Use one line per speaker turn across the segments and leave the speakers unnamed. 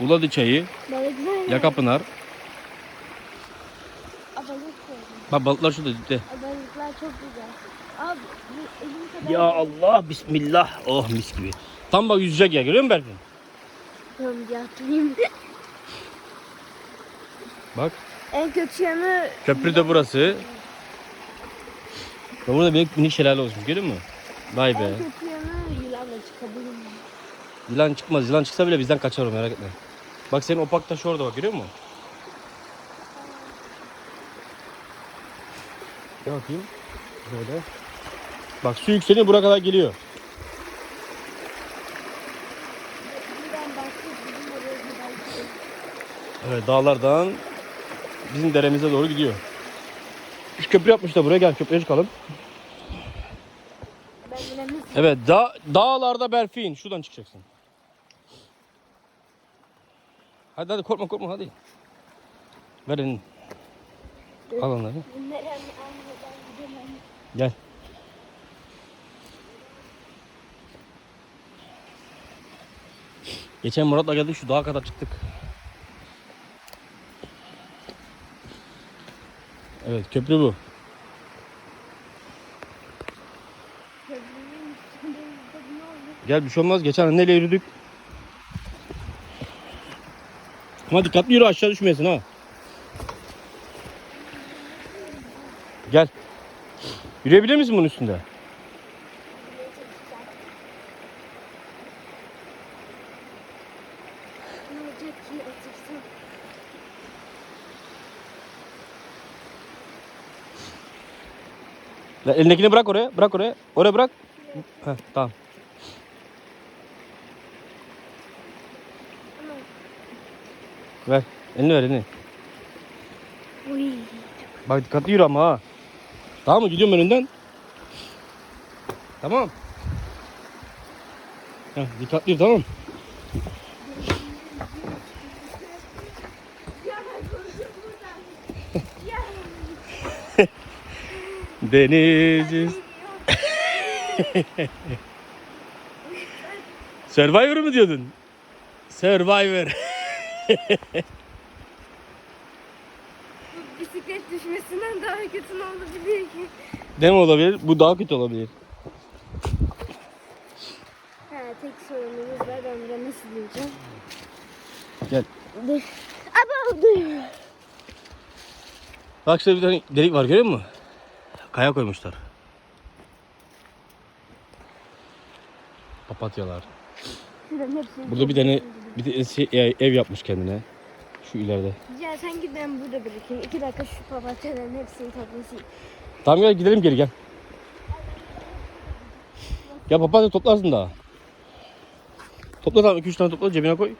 Buladı çayı.
Balıklar.
Yakapınar.
Aa, balık koydum.
Bak balıklar şurada dipte.
Aa, Balıklar çok güzel. Abi bu elim kadar.
Ya Allah bismillah. Oh mis gibi. Tam bak yüzecek ya görüyor musun Berfin?
Tamam bir atlayayım.
Bak.
en kötü yanı
Köprü de burası. Ve burada büyük minik şelale olmuş görüyor musun? Vay be.
en kötü yanı yılanla çıkabilirim.
Yılan çıkmaz. Yılan çıksa bile bizden kaçar o merak etme. Bak senin opak taşı orada bak görüyor musun? Ne bakayım? Böyle. Bak su yükseliyor buraya kadar geliyor. Evet dağlardan bizim deremize doğru gidiyor. Şu köprü yapmışlar buraya gel köprüye çıkalım. Evet da dağlarda berfin şuradan çıkacaksın. Hadi hadi korkma korkma hadi. Ver elini. Al onları.
Bunları gidemem.
Gel. Geçen Murat'la geldik şu dağa kadar çıktık. Evet köprü bu. Gel bir şey olmaz. Geçen anneyle yürüdük. Ama dikkatli yürü aşağı düşmeyesin ha. Gel. Yürüyebilir misin bunun üstünde? Ya elindekini bırak oraya. Bırak oraya. Oraya bırak. Heh, tamam. Ver. Elini ver elini.
Uy.
Bak dikkatli yürü ama ha. Tamam mı? Gidiyorum önünden. Tamam. Heh, dikkatli yürü tamam. Deniz. Survivor mu diyordun? Survivor.
Bu bisiklet düşmesinden daha kötü ne olabilir ki?
Ne mi olabilir? Bu daha kötü olabilir.
Ha tek sorunumuz var ben buraya nasıl diyeceğim?
Gel.
Dur. Aba dur.
Bak şurada bir tane delik var görüyor musun? Kaya koymuşlar. Papatyalar.
Şuranın hepsini.
Burada bir tane bir de şey- ev- ev yapmış kendine. Şu ileride.
Ya sen git ben burada bırakayım. İki dakika şu papatyaların hepsini toplasın.
Tamam gel gidelim geri gel. Ya papatya toplarsın daha. Topla tamam 2-3 tane topla cebine koy.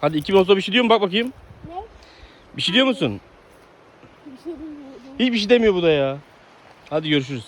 Hadi 2000 olsa bir şey diyor mu bak bakayım.
Ne?
Bir şey diyor musun?
Bir şey.
Hiçbir şey demiyor bu da ya. Hadi görüşürüz.